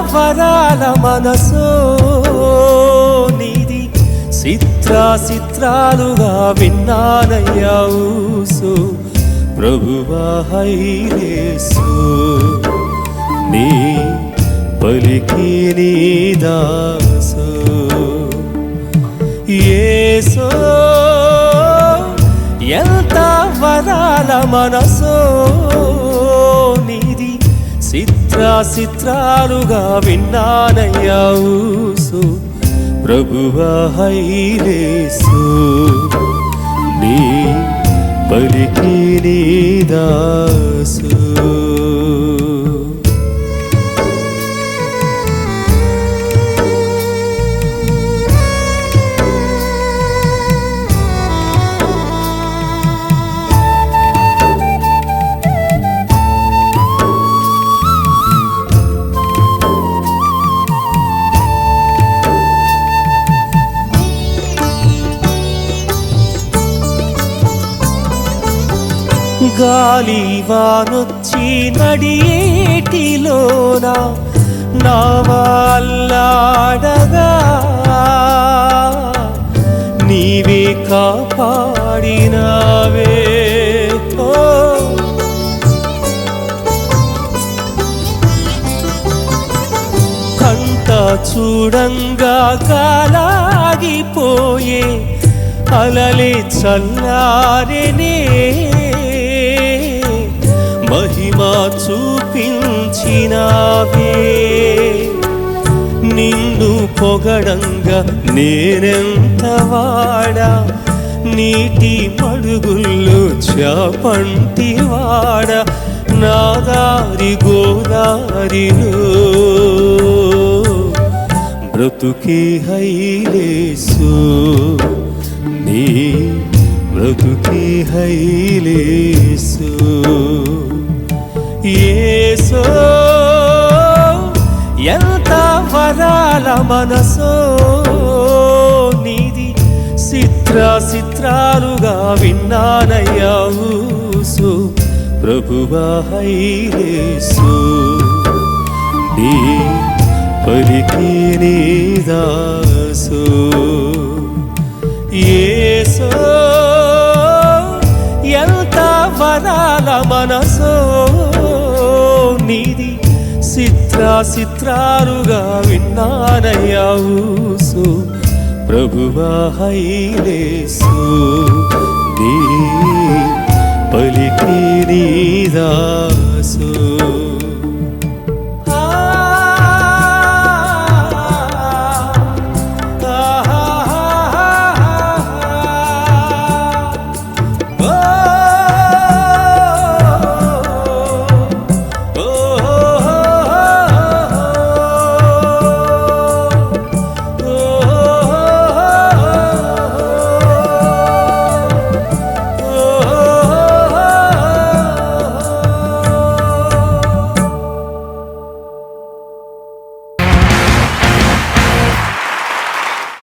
వరాల మనసు నీది. చిత్రా చిత్రాలుగా విన్నానయ్యా ఊసు. ప్రభువా హైలేసు నీ పలికి నీ దాసు. ఏసో ఎంత వరాల మనసో. చిత్రా చిత్రాలుగా విన్నానయ్యా ఊసు ప్రభువా హైలేసు నీ పలికి నీ దాసు. గాలి వానొచ్చి నడియేటిలోన నావాల్లాడగా నీవే కాపాడినావే. కంట చూడంగా కాలాగిపోయే అలలే చల్లారినే మహిమా చూపించినావే. నిన్ను పొగడంగా నేనెంత వాడా? నీటి మడుగుల్లో చాపంటి వాడ? నాదారి గోదారిలో బ్రతుకే హైలేసు. నీ బ్రతుకే హైలేసు. ఏసో ఎంత వరాల మనసో నీది చిత్ర చిత్రాలుగా విన్నానయ్యా ఊసు. ప్రభువా హైలేసు నీ పలికి నీ ఏసో ఎంత వరాల మనసో నీది సిత్రా సిత్రాలుగా విన్నానయ్యా ఊసు ప్రభువా హైలేసు నీ పలికి నీదా